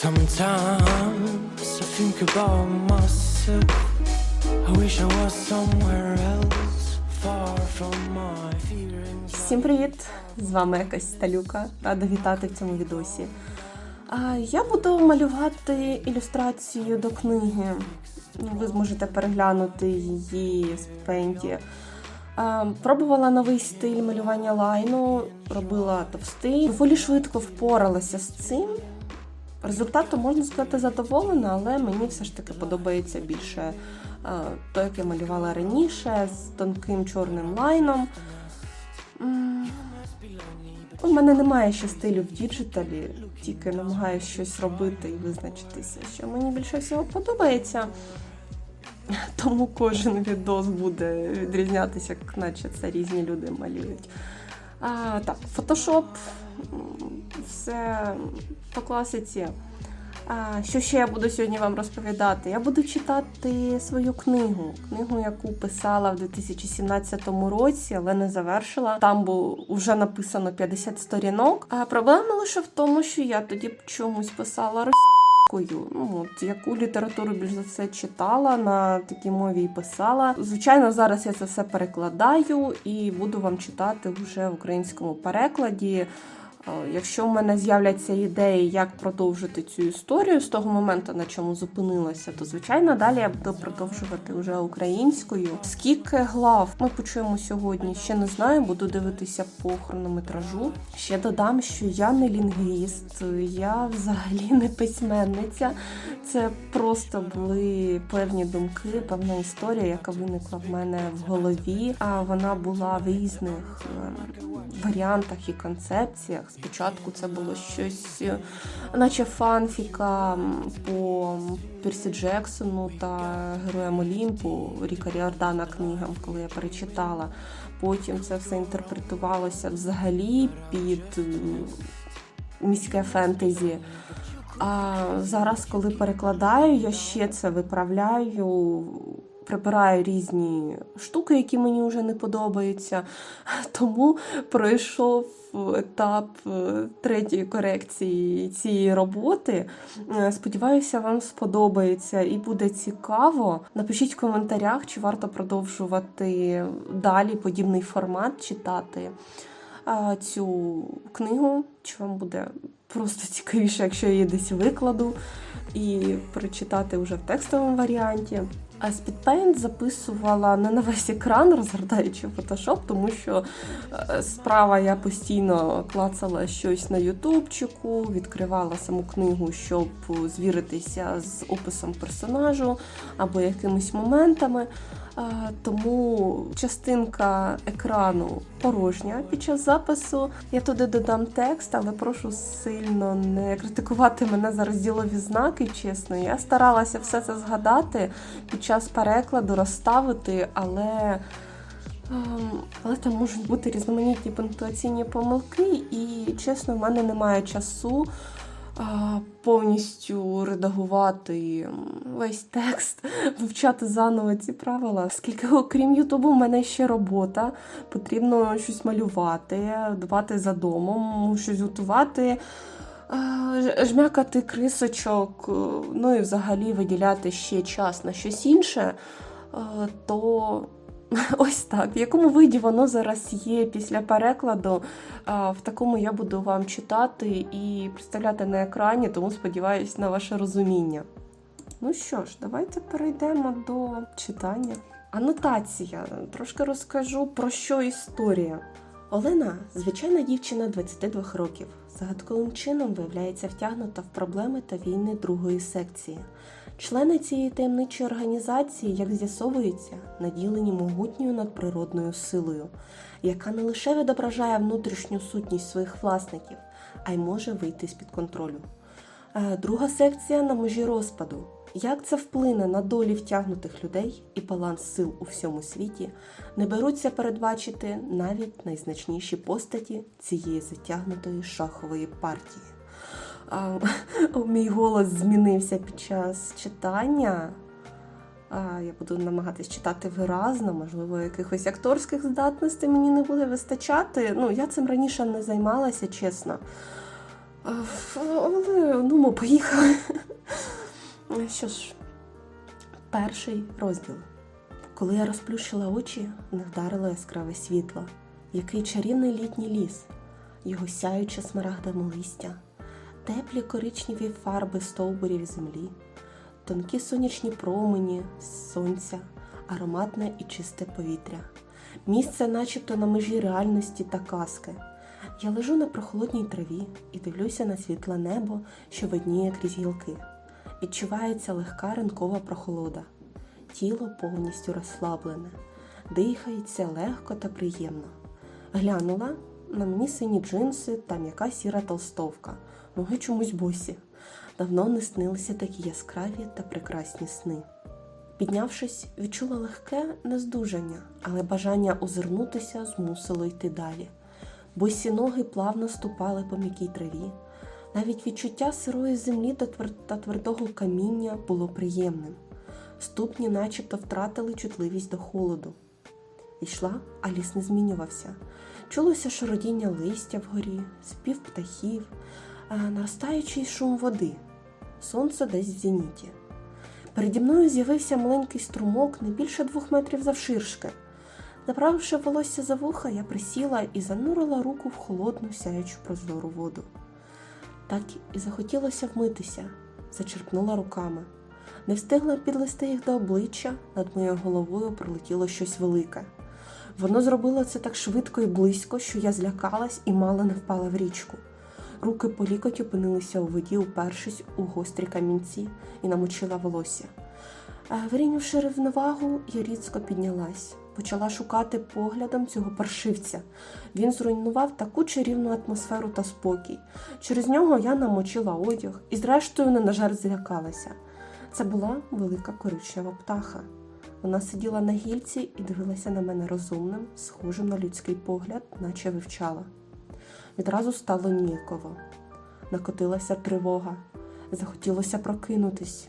Sometimes I think about myself. I wish I was somewhere else, far from my feelings. Всім привіт! З вами якась Сталюка. Рада вітати в цьому відосі. Я буду малювати ілюстрацію до книги. Ви зможете переглянути її з пенті. А, Пробувала новий стиль малювання лайну, робила товстий. Доволі швидко впоралася з цим. Результатом можна сказати задоволена, але мені все ж таки подобається більше а, той, як я малювала раніше, з тонким чорним лайном. У мене немає ще стилю в діджиталі, тільки намагаюся щось робити і визначитися, що мені більше всього подобається. Тому кожен відос буде відрізнятися, наче це різні люди малюють. А, так, фотошоп, все по класиці. А, що ще я буду сьогодні вам розповідати? Я буду читати свою книгу, книгу, яку писала в 2017 році, але не завершила. Там було вже написано 50 сторінок. А проблема лише в тому, що я тоді чомусь писала російською. Ну от яку літературу більш за все читала на такій мові і писала. Звичайно, зараз я це все перекладаю і буду вам читати вже в українському перекладі. Е, Якщо в мене з'являться ідеї, як продовжити цю історію з того моменту, на чому зупинилася, то звичайно далі я буду продовжувати вже українською. Скільки глав ми почуємо сьогодні? Ще не знаю, буду дивитися по хронометражу. Ще додам, що я не лінгвіст, я взагалі не письменниця. Це просто були певні думки, певна історія, яка виникла в мене в голові. А вона була в різних ем, варіантах і концепціях. Спочатку це було щось, е, наче фанфіка по Персі Джексону та Героям Олімпу Ріка Ріордана книгам, коли я перечитала. Потім це все інтерпретувалося взагалі під міське фентезі. А зараз, коли перекладаю, я ще це виправляю, прибираю різні штуки, які мені вже не подобаються. Тому пройшов етап е, третьої корекції цієї роботи. Е, Сподіваюся, вам сподобається і буде цікаво. Напишіть в коментарях, чи варто продовжувати далі подібний формат читати цю книгу, чи вам буде просто цікавіше, якщо я її десь викладу і прочитати вже в текстовому варіанті. А Speedpaint записувала не на весь екран, розгортаючи Photoshop, тому що е, справа я постійно клацала щось на ютубчику, відкривала саму книгу, щоб звіритися з описом персонажу або якимись моментами. Е, Тому частинка екрану порожня під час запису. Я туди додам текст, але прошу сильно не критикувати мене за розділові знаки. Чесно, я старалася все це згадати під час перекладу, розставити, але. ем, Але там можуть бути різноманітні пунктуаційні помилки, і чесно, в мене немає часу повністю редагувати весь текст, вивчати заново ці правила. Оскільки, окрім Ютубу, в мене ще робота. Потрібно щось малювати, дбати за домом, щось готувати. Жмякати крисочок, ну і взагалі виділяти ще час на щось інше, то ось так. В якому виді воно зараз є після перекладу, в такому я буду вам читати і представляти на екрані, тому сподіваюся на ваше розуміння. Ну що ж, давайте перейдемо до читання. Анотація. Трошки розкажу про що історія. Олена звичайна дівчина 22 років. Загадковим чином виявляється втягнута в проблеми та війни другої секції. Члени цієї таємничої організації, як з'ясовується, наділені могутньою надприродною силою, яка не лише відображає внутрішню сутність своїх власників, а й може вийти з-під контролю. Е, Друга секція на межі розпаду. Як це вплине на долі втягнутих людей і баланс сил у всьому світі, не беруться передбачити навіть найзначніші постаті цієї затягнутої шахової партії. Мій голос змінився під час читання. Я буду намагатись читати виразно, можливо, якихось акторських здатностей мені не буде вистачати. Ну, я цим раніше не займалася, чесно. Але ну, ми поїхали. Що ж, перший розділ. Коли я розплющила очі, не вдарило яскраве світло. Який чарівний літній ліс, його сяюче смарагдове листя, теплі коричневі фарби стовбурів землі, тонкі сонячні промені сонця, ароматне і чисте повітря. Місце, начебто на межі реальності та казки. Я лежу на прохолодній траві і дивлюся на світле небо, що видніє крізь гілки. Відчувається легка ранкова прохолода. Тіло повністю розслаблене, дихається легко та приємно. Глянула на мені сині джинси та м'яка сіра толстовка, ноги чомусь босі. Давно не снилися такі яскраві та прекрасні сни. Піднявшись, відчула легке нездужання, але бажання озирнутися змусило йти далі. Босі ноги плавно ступали по м'якій траві. Навіть відчуття сирої землі та твердого каміння було приємним. Ступні начебто втратили чутливість до холоду. Йшла, а ліс не змінювався. Чулося шародіння листя вгорі, спів птахів, наростаючий шум води. Сонце десь в зеніті. Переді мною з'явився маленький струмок не більше двох метрів завширшки. Заправивши волосся за вуха, я присіла і занурила руку в холодну сяючу прозору воду. Так і захотілося вмитися, зачерпнула руками. Не встигла підлести їх до обличчя, над моєю головою пролетіло щось велике. Воно зробило це так швидко і близько, що я злякалась і мало не впала в річку. Руки по лікоть опинилися у воді, упершись у гострі камінці і намочила волосся. Е, Вирівнявши рівновагу, я різко піднялась. Почала шукати поглядом цього паршивця. Він зруйнував таку чарівну атмосферу та спокій. Через нього я намочила одяг і, зрештою, не на жарт злякалася. Це була велика коричнева птаха. Вона сиділа на гільці і дивилася на мене розумним, схожим на людський погляд, наче вивчала. Відразу стало ніяково. Накотилася тривога, захотілося прокинутись.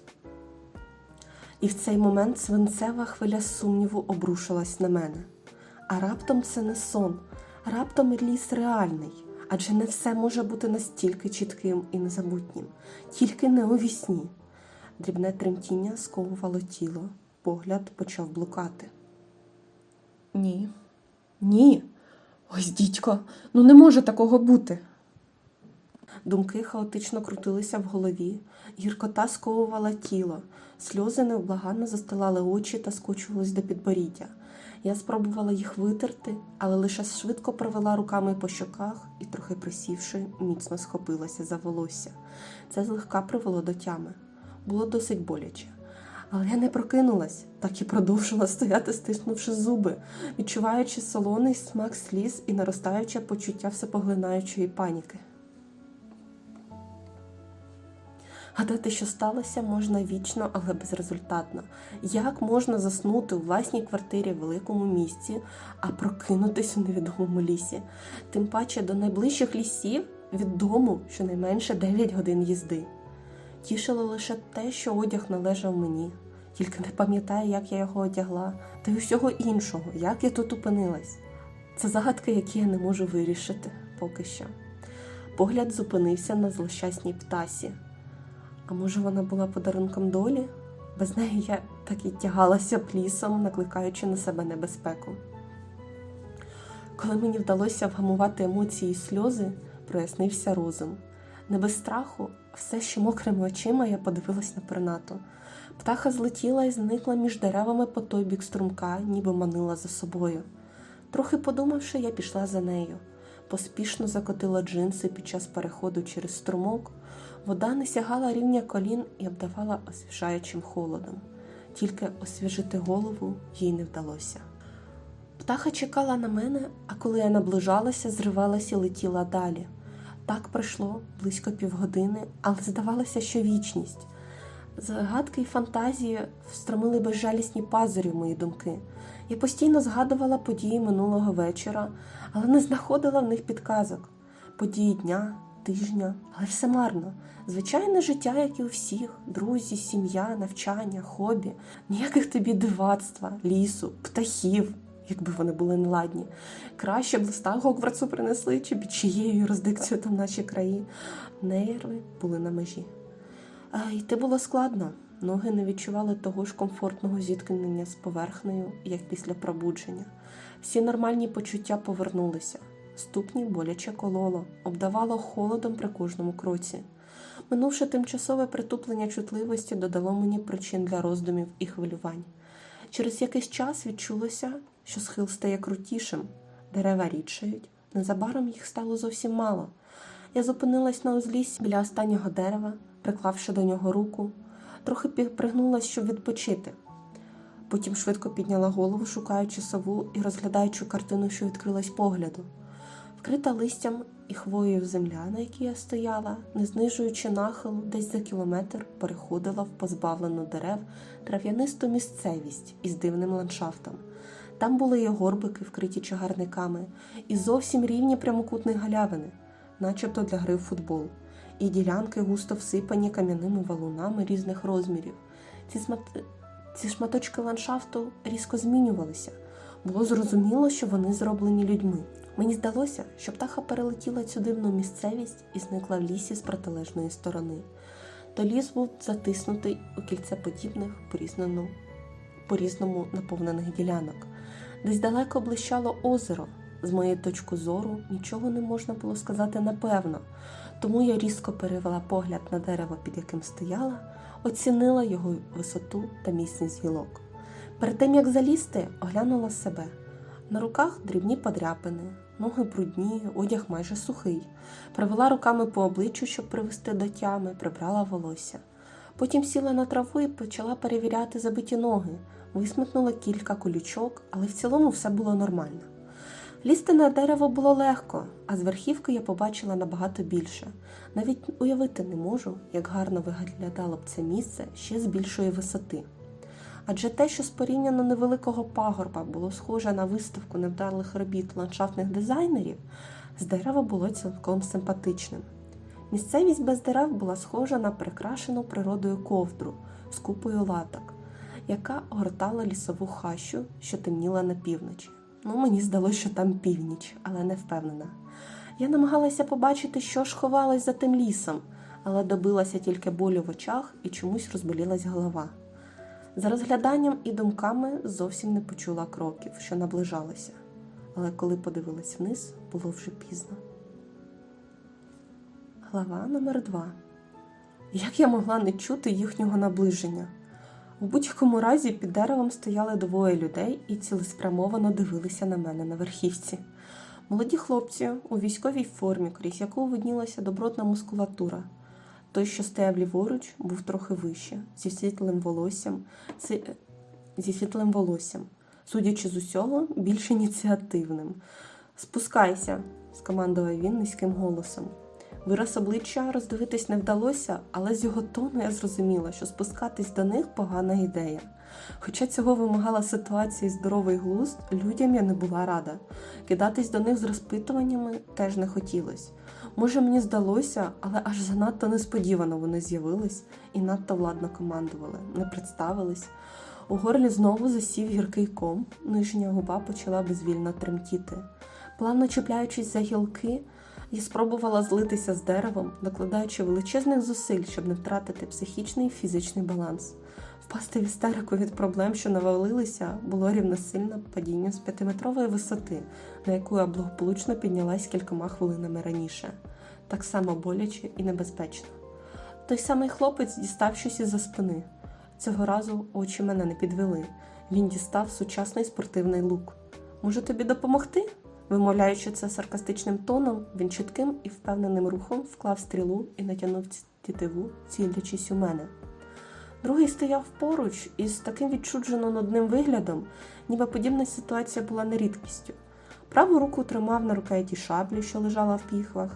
І в цей момент свинцева хвиля сумніву обрушилась на мене. А раптом це не сон, раптом ліс реальний, адже не все може бути настільки чітким і незабутнім, тільки не у вісні. Дрібне тремтіння сковувало тіло, погляд почав блукати. Ні. Ні. Ось дідько, ну не може такого бути. Думки хаотично крутилися в голові, гіркота сковувала тіло, сльози невблаганно застилали очі та скочувались до підборіддя. Я спробувала їх витерти, але лише швидко провела руками по щоках і, трохи присівши, міцно схопилася за волосся. Це злегка привело до тями. Було досить боляче. Але я не прокинулась, так і продовжила стояти, стиснувши зуби, відчуваючи солоний смак сліз і наростаюче почуття всепоглинаючої паніки. Гадати, що сталося, можна вічно, але безрезультатно. Як можна заснути у власній квартирі в великому місті, а прокинутись у невідомому лісі? Тим паче до найближчих лісів від дому щонайменше 9 годин їзди. Тішило лише те, що одяг належав мені, тільки не пам'ятаю, як я його одягла, та й усього іншого, як я тут опинилась. Це загадки, які я не можу вирішити поки що. Погляд зупинився на злощасній птасі. А може, вона була подарунком долі? Без неї я так і тягалася б лісом, накликаючи на себе небезпеку. Коли мені вдалося вгамувати емоції і сльози, прояснився розум. Не без страху, все ще мокрими очима я подивилась на пернату. Птаха злетіла і зникла між деревами по той бік струмка, ніби манила за собою. Трохи подумавши, я пішла за нею. Поспішно закотила джинси під час переходу через струмок. Вода не сягала рівня колін і обдавала освіжаючим холодом. Тільки освіжити голову їй не вдалося. Птаха чекала на мене, а коли я наближалася, зривалася і летіла далі. Так пройшло близько півгодини, але здавалося, що вічність. Загадки й фантазії встромили безжалісні пазурі в мої думки. Я постійно згадувала події минулого вечора, але не знаходила в них підказок. Події дня, тижня, але все марно. Звичайне життя, як і у всіх: друзі, сім'я, навчання, хобі, ніяких тобі дивацтва, лісу, птахів, якби вони були неладні. Краще б листа Гогвартсу принесли, чи під чиєю юрисдикцією там наші краї. Нерви були на межі. Йти було складно. Ноги не відчували того ж комфортного зіткнення з поверхнею, як після пробудження. Всі нормальні почуття повернулися. Ступні боляче кололо, обдавало холодом при кожному кроці. Минувши тимчасове притуплення чутливості, додало мені причин для роздумів і хвилювань. Через якийсь час відчулося, що схил стає крутішим, дерева рідшають, незабаром їх стало зовсім мало. Я зупинилась на узліссі біля останнього дерева, приклавши до нього руку, трохи пригнулась, щоб відпочити. Потім швидко підняла голову, шукаючи сову і розглядаючи картину, що відкрилась погляду. Вкрита листям і хвоєю земля, на якій я стояла, не знижуючи нахилу, десь за кілометр переходила в позбавлену дерев трав'янисту місцевість із дивним ландшафтом. Там були і горбики, вкриті чагарниками, і зовсім рівні прямокутні галявини, начебто для гри в футбол, і ділянки густо всипані кам'яними валунами різних розмірів. Ці, смат... Ці шматочки ландшафту різко змінювалися. Було зрозуміло, що вони зроблені людьми. Мені здалося, що птаха перелетіла цю дивну місцевість і зникла в лісі з протилежної сторони. То ліс був затиснутий у кільцеподібних порізному, по-різному наповнених ділянок. Десь далеко блищало озеро. З моєї точки зору нічого не можна було сказати напевно, тому я різко перевела погляд на дерево, під яким стояла, оцінила його висоту та міцність гілок. Перед тим як залізти, оглянула себе. На руках дрібні подряпини, ноги брудні, одяг майже сухий. Провела руками по обличчю, щоб привести до тями, прибрала волосся. Потім сіла на траву і почала перевіряти забиті ноги, висмикнула кілька колючок, але в цілому все було нормально. Лізти на дерево було легко, а з верхівки я побачила набагато більше. Навіть уявити не можу, як гарно виглядало б це місце ще з більшої висоти. Адже те, що з порівняно невеликого пагорба було схоже на виставку невдалих робіт ландшафтних дизайнерів, з дерева було цілком симпатичним. Місцевість без дерев була схожа на прикрашену природою ковдру з купою латок, яка огортала лісову хащу, що темніла на півночі. Ну, мені здалося, що там північ, але не впевнена. Я намагалася побачити, що ж ховалось за тим лісом, але добилася тільки болю в очах і чомусь розболілась голова. За розгляданням і думками зовсім не почула кроків, що наближалися, але коли подивилась вниз, було вже пізно. Глава номер 2 Як я могла не чути їхнього наближення? У будь-якому разі під деревом стояли двоє людей і цілеспрямовано дивилися на мене на верхівці. Молоді хлопці у військовій формі, крізь яку виднілася добротна мускулатура. Той, що стояв ліворуч, був трохи вище, зі світлим волоссям, ці- зі світлим волоссям, судячи з усього, більш ініціативним. Спускайся, скомандував він низьким голосом. Вираз обличчя роздивитись не вдалося, але з його тону я зрозуміла, що спускатись до них погана ідея. Хоча цього вимагала ситуація і здоровий глузд, людям я не була рада. Кидатись до них з розпитуваннями теж не хотілося. Може, мені здалося, але аж занадто несподівано вони з'явились і надто владно командували, не представились. У горлі знову засів гіркий ком, нижня губа почала безвільно тремтіти. Плавно чіпляючись за гілки, я спробувала злитися з деревом, докладаючи величезних зусиль, щоб не втратити психічний і фізичний баланс. Впасти в істерику від проблем, що навалилися, було рівносильно падінню з п'ятиметрової висоти, на яку я благополучно піднялась кількома хвилинами раніше, так само боляче і небезпечно. Той самий хлопець дістав щось із-за спини. Цього разу очі мене не підвели. Він дістав сучасний спортивний лук. Може тобі допомогти? Вимовляючи це саркастичним тоном, він чітким і впевненим рухом вклав стрілу і натягнув тітиву, цілячись у мене. Другий стояв поруч із таким відчуджено нудним виглядом, ніби подібна ситуація була не рідкістю. Праву руку тримав на рукояті шаблі, що лежала в піхвах.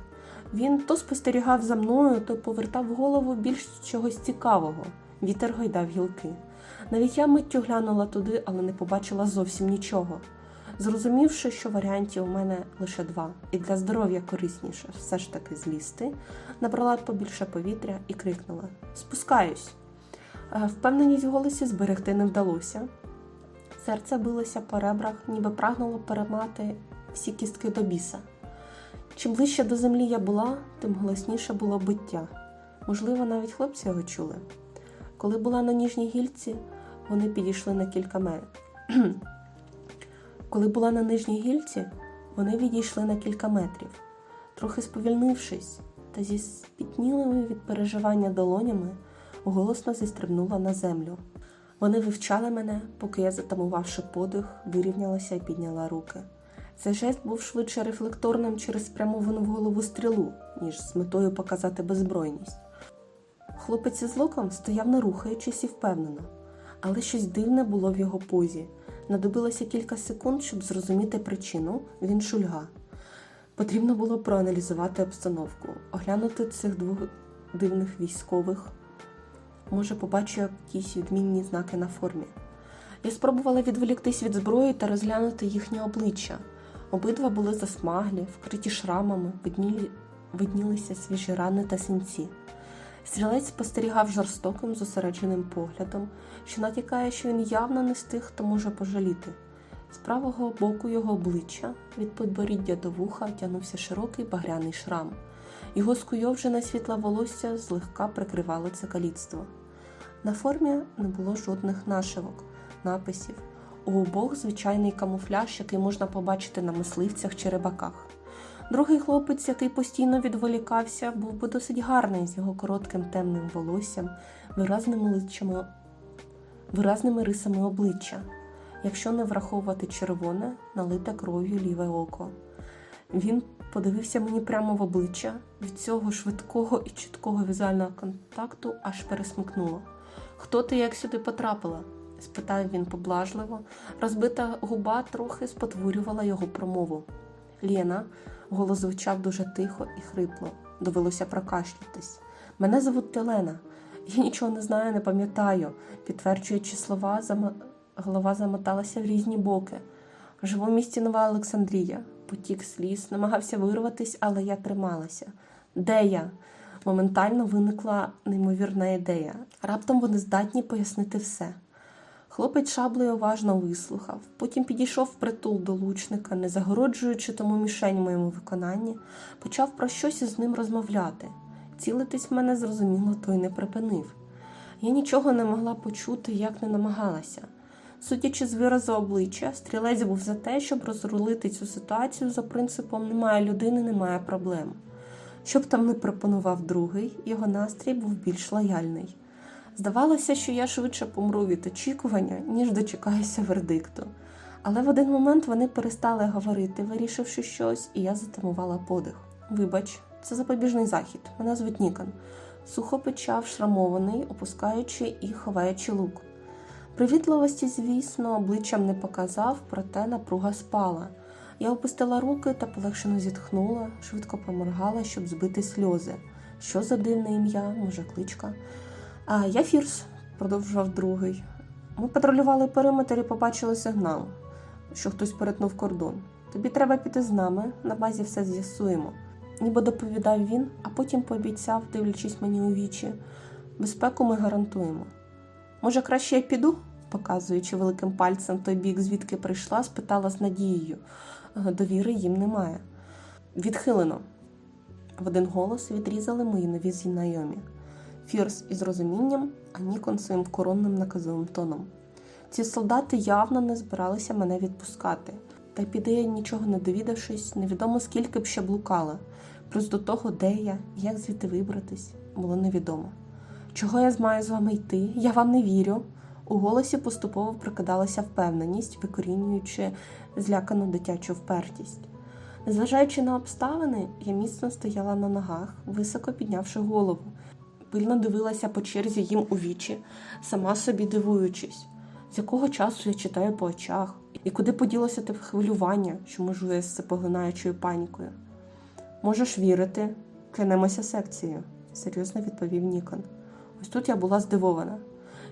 Він то спостерігав за мною, то повертав голову більш чогось цікавого. Вітер гойдав гілки. Навіть я миттю глянула туди, але не побачила зовсім нічого. Зрозумівши, що варіантів у мене лише два, і для здоров'я корисніше все ж таки злізти, набрала побільше повітря і крикнула: Спускаюсь! Е, Впевненість в голосі зберегти не вдалося. Серце билося по ребрах, ніби прагнуло перемати всі кістки до біса. Чим ближче до землі я була, тим голосніше було биття. Можливо, навіть хлопці його чули. Коли була на ніжній гільці, вони підійшли на кілька метрів. Коли була на нижній гільці, вони відійшли на кілька метрів. Трохи сповільнившись та зі спітнілими від переживання долонями, голосно зістрибнула на землю. Вони вивчали мене, поки я, затамувавши подих, вирівнялася і підняла руки. Цей жест був швидше рефлекторним через спрямовану в голову стрілу, ніж з метою показати беззбройність. Хлопець із локом стояв не рухаючись і впевнено, але щось дивне було в його позі. Надобилося кілька секунд, щоб зрозуміти причину, він шульга. Потрібно було проаналізувати обстановку, оглянути цих двох дивних військових. Може, побачу якісь відмінні знаки на формі. Я спробувала відволіктись від зброї та розглянути їхнє обличчя. Обидва були засмаглі, вкриті шрамами, виднілі, виднілися свіжі рани та синці. Стрілець спостерігав жорстоким зосередженим поглядом, що натякає, що він явно не з тих, хто може пожаліти. З правого боку його обличчя від підборіддя до вуха тягнувся широкий багряний шрам. Його скуйовджене світле волосся злегка прикривало це каліцтво. На формі не було жодних нашивок, написів. У обох звичайний камуфляж, який можна побачити на мисливцях чи рибаках. Другий хлопець, який постійно відволікався, був би досить гарний з його коротким темним волоссям, виразними, лицями, виразними рисами обличчя, якщо не враховувати червоне, налите кров'ю ліве око. Він подивився мені прямо в обличчя, від цього швидкого і чіткого візуального контакту аж пересмикнуло. Хто ти як сюди потрапила? спитав він поблажливо. Розбита губа трохи спотворювала його промову. Лєна, голос звучав дуже тихо і хрипло. Довелося прокашлятись. Мене звуть Лена. Я нічого не знаю, не пам'ятаю. Підтверджуючи слова, зам... голова замоталася в різні боки. Живу в місті Нова Олександрія. Потік сліз, намагався вирватись, але я трималася. Де я? Моментально виникла неймовірна ідея. Раптом вони здатні пояснити все. Хлопець шаблею уважно вислухав, потім підійшов впритул до лучника, не загороджуючи тому мішень в моєму виконанні, почав про щось із ним розмовляти. Цілитись в мене зрозуміло, той не припинив. Я нічого не могла почути, як не намагалася. Судячи з виразу обличчя, стрілець був за те, щоб розрулити цю ситуацію за принципом немає людини, немає проблем. Щоб там не пропонував другий, його настрій був більш лояльний. Здавалося, що я швидше помру від очікування, ніж дочекаюся вердикту. Але в один момент вони перестали говорити, вирішивши щось, і я затамувала подих. Вибач, це запобіжний захід. Мене звуть Нікон. Сухо почав шрамований, опускаючи і ховаючи лук. Привітливості, звісно, обличчям не показав, проте напруга спала. Я опустила руки та полегшено зітхнула, швидко поморгала, щоб збити сльози. Що за дивне ім'я, може, кличка? А я Фірс, продовжував другий. Ми патрулювали периметр і побачили сигнал, що хтось перетнув кордон. Тобі треба піти з нами, на базі все з'ясуємо. Ніби доповідав він, а потім пообіцяв, дивлячись мені у вічі. Безпеку ми гарантуємо. Може, краще я піду? показуючи великим пальцем той бік, звідки прийшла, спитала з надією. «Е, Довіри їм немає. Відхилено. В один голос відрізали мої нові знайомі. Фірс із розумінням, а Нікон своїм коронним наказовим тоном. Ці солдати явно не збиралися мене відпускати, та піде я нічого не довідавшись, невідомо скільки б ще блукала. Плюс до того, де я, як звідти вибратись, було невідомо. Чого я маю з вами йти? Я вам не вірю. У голосі поступово прокидалася впевненість, викорінюючи злякану дитячу впертість. Незважаючи на обставини, я міцно стояла на ногах, високо піднявши голову, пильно дивилася по черзі їм у вічі, сама собі дивуючись, з якого часу я читаю по очах, і куди поділося те хвилювання, що межує з поглинаючою панікою. Можеш вірити, клянемося секцією, серйозно відповів Нікон. Ось тут я була здивована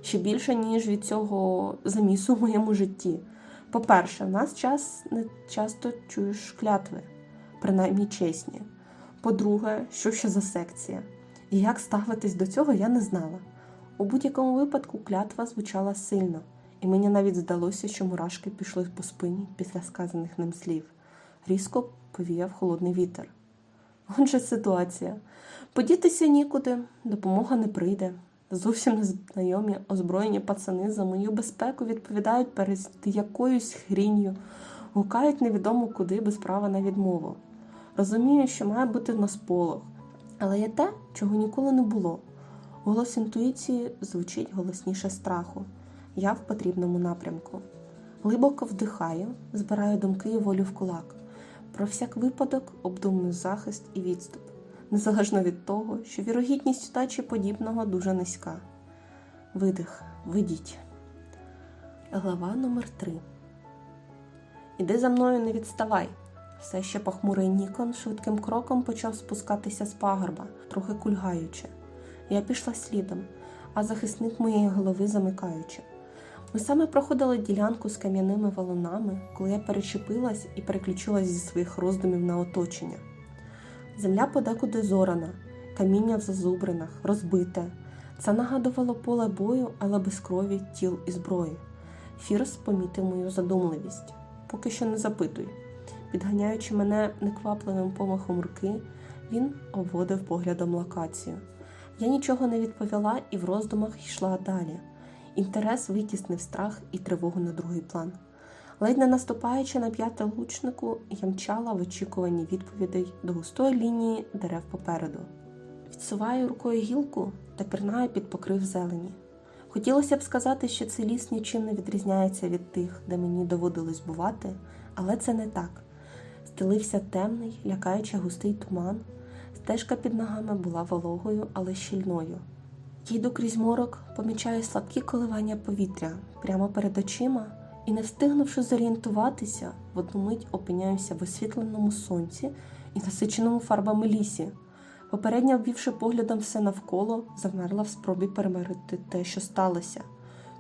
ще більше, ніж від цього замісу в моєму житті. По-перше, в нас час не часто чуєш клятви, принаймні чесні. По-друге, що ще за секція? І як ставитись до цього, я не знала. У будь-якому випадку клятва звучала сильно, і мені навіть здалося, що мурашки пішли по спині після сказаних ним слів. Різко повіяв холодний вітер. Отже, ситуація. Подітися нікуди, допомога не прийде. Зовсім незнайомі озброєні пацани за мою безпеку відповідають перед якоюсь хрінню, гукають невідомо куди без права на відмову. Розумію, що має бути на сполох, але є те, чого ніколи не було. Голос інтуїції звучить голосніше страху. Я в потрібному напрямку. Глибоко вдихаю, збираю думки і волю в кулак. Про всяк випадок обдумую захист і відступ, незалежно від того, що вірогідність удачі подібного дуже низька. Видих, видіть. Глава номер 3 Іди за мною, не відставай. Все ще похмурий Нікон швидким кроком почав спускатися з пагорба, трохи кульгаючи. Я пішла слідом, а захисник моєї голови замикаючи. Ми саме проходили ділянку з кам'яними валунами, коли я перечепилась і переключилась зі своїх роздумів на оточення. Земля подекуди зорана, каміння в зазубринах, розбите. Це нагадувало поле бою, але без крові, тіл і зброї. Фірс помітив мою задумливість. Поки що не запитуй. Підганяючи мене неквапливим помахом руки, він обводив поглядом локацію. Я нічого не відповіла і в роздумах йшла далі. Інтерес витіснив страх і тривогу на другий план. Ледь не наступаючи на п'яте лучнику, я мчала в очікуванні відповідей до густої лінії дерев попереду. Відсуваю рукою гілку та пірнаю під покрив зелені. Хотілося б сказати, що цей ліс нічим не відрізняється від тих, де мені доводилось бувати, але це не так. Стелився темний, лякаючи густий туман. Стежка під ногами була вологою, але щільною. Я йду крізь морок, помічаю слабкі коливання повітря прямо перед очима і, не встигнувши зорієнтуватися, в одну мить опиняюся в освітленому сонці і насиченому фарбами лісі. Попередньо обвівши поглядом все навколо, замерла в спробі перемирити те, що сталося.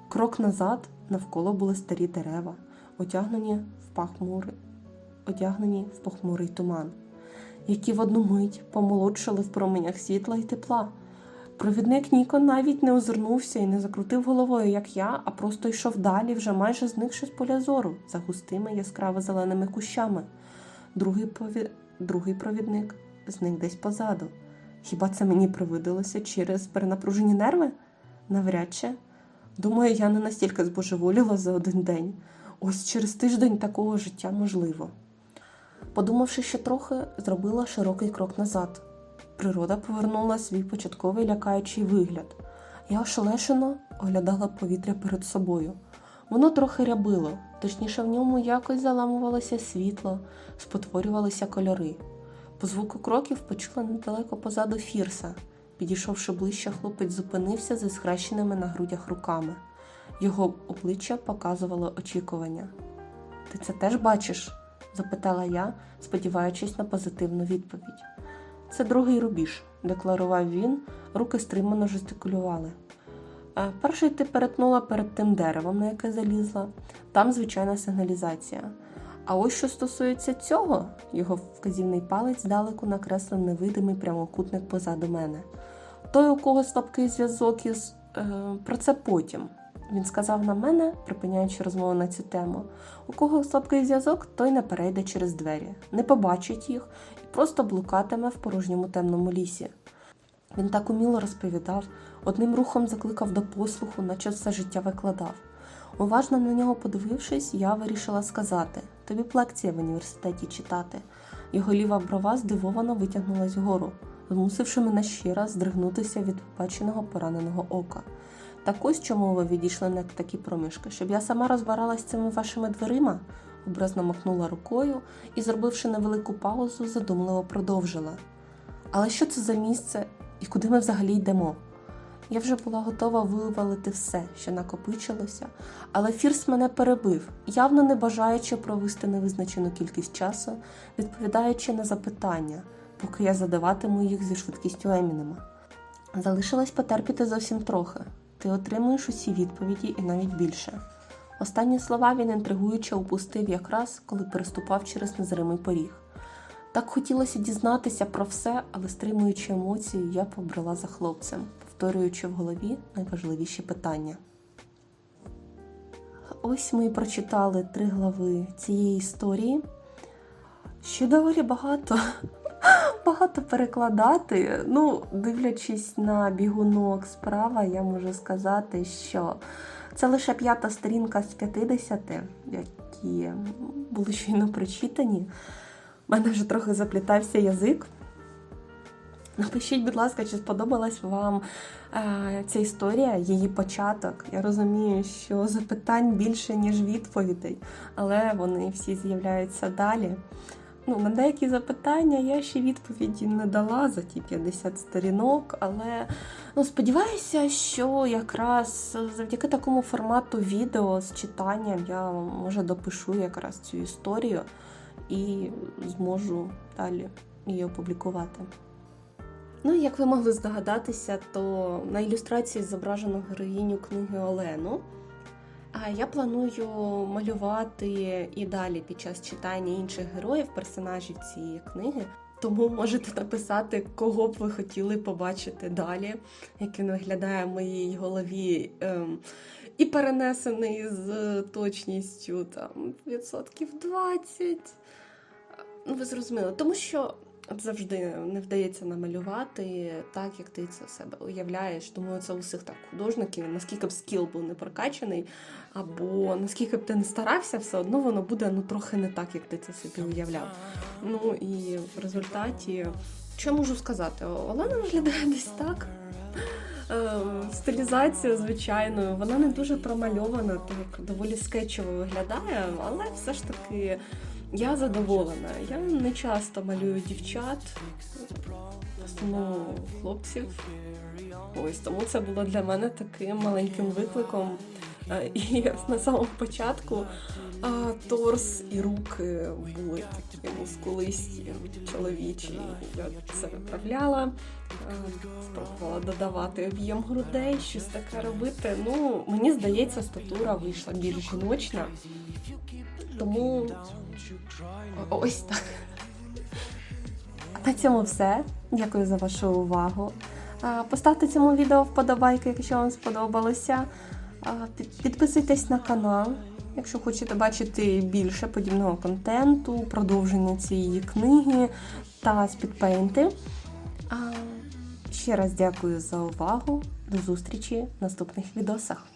Крок назад навколо були старі дерева, одягнені в пахмури, одягнені в похмурий туман, які в одну мить помолодшали в променях світла і тепла. Провідник Ніко навіть не озирнувся і не закрутив головою, як я, а просто йшов далі, вже майже зникши з поля зору за густими яскраво зеленими кущами. Другий, пові... Другий провідник зник десь позаду. Хіба це мені привидалося через перенапружені нерви? Навряд чи. Думаю, я не настільки збожеволіла за один день. Ось через тиждень такого життя можливо. Подумавши ще трохи, зробила широкий крок назад. Природа повернула свій початковий лякаючий вигляд. Я ошелешено оглядала повітря перед собою. Воно трохи рябило, точніше в ньому якось заламувалося світло, спотворювалися кольори. По звуку кроків почула недалеко позаду Фірса. Підійшовши ближче, хлопець зупинився зі схрещеними на грудях руками. Його обличчя показувало очікування. Ти це теж бачиш? Запитала я, сподіваючись на позитивну відповідь. Це другий рубіж, декларував він, руки стримано жестикулювали. «Е, Перший ти перетнула перед тим деревом, на яке залізла, там звичайна сигналізація. А ось що стосується цього, його вказівний палець здалеку накреслив невидимий прямокутник позаду мене. Той, у кого слабкий зв'язок із е, про це потім. Він сказав на мене, припиняючи розмову на цю тему. У кого слабкий зв'язок, той не перейде через двері, не побачить їх і просто блукатиме в порожньому темному лісі. Він так уміло розповідав, одним рухом закликав до послуху, наче все життя викладав. Уважно на нього подивившись, я вирішила сказати: тобі б лекція в університеті читати. Його ліва брова здивовано витягнулась вгору, змусивши мене ще раз здригнутися від побаченого пораненого ока. Так ось чому ви відійшли на такі проміжки, щоб я сама розбиралась цими вашими дверима, образно махнула рукою і, зробивши невелику паузу, задумливо продовжила. Але що це за місце і куди ми взагалі йдемо? Я вже була готова вивалити все, що накопичилося, але Фірс мене перебив, явно не бажаючи провести невизначену кількість часу, відповідаючи на запитання, поки я задаватиму їх зі швидкістю Емінема. Залишилось потерпіти зовсім трохи. Ти отримуєш усі відповіді і навіть більше. Останні слова він інтригуюче опустив якраз, коли переступав через незримий поріг. Так хотілося дізнатися про все, але стримуючи емоції, я побрела за хлопцем, повторюючи в голові найважливіші питання. Ось ми і прочитали три глави цієї історії. Ще доволі багато, багато перекладати. Ну, дивлячись на бігунок справа, я можу сказати, що це лише п'ята сторінка з 50, які були щойно прочитані. У мене вже трохи заплітався язик. Напишіть, будь ласка, чи сподобалась вам е, ця історія, її початок. Я розумію, що запитань більше, ніж відповідей, але вони всі з'являються далі. Ну, на деякі запитання я ще відповіді не дала за ті 50 сторінок, але ну, сподіваюся, що якраз завдяки такому формату відео з читанням я може допишу якраз цю історію і зможу далі її опублікувати. Ну, як ви могли здогадатися, то на ілюстрації зображено героїню книги Олену. Я планую малювати і далі під час читання інших героїв, персонажів цієї книги. Тому можете написати, кого б ви хотіли побачити далі, як він виглядає в моїй голові. Ем, і перенесений з точністю там відсотків 20. Ну, ви зрозуміли, тому що от завжди не вдається намалювати так, як ти це себе уявляєш. Думаю, це у всіх так художників, наскільки б скіл був не прокачаний, або наскільки б ти не старався, все одно воно буде ну трохи не так, як ти це собі уявляв. Ну і в результаті, що можу сказати? Олена виглядає десь так. Е, Стилізація, звичайно, вона не дуже промальована, так доволі скетчево виглядає, але все ж таки я задоволена. Я не часто малюю дівчат, в основному хлопців. Ось тому це було для мене таким маленьким викликом. Е, І на самому початку а, торс і руки були такі мускулисті, чоловічі. Я це виправляла, е, спробувала додавати об'єм грудей, щось таке робити. Ну, мені здається, статура вийшла більш жіночна. Тому ось так. На цьому все. Дякую за вашу увагу. Поставте цьому відео вподобайки, якщо вам сподобалося. Підписуйтесь на канал, якщо хочете бачити більше подібного контенту, продовження цієї книги та спідпейнти. Ще раз дякую за увагу. До зустрічі в наступних відосах.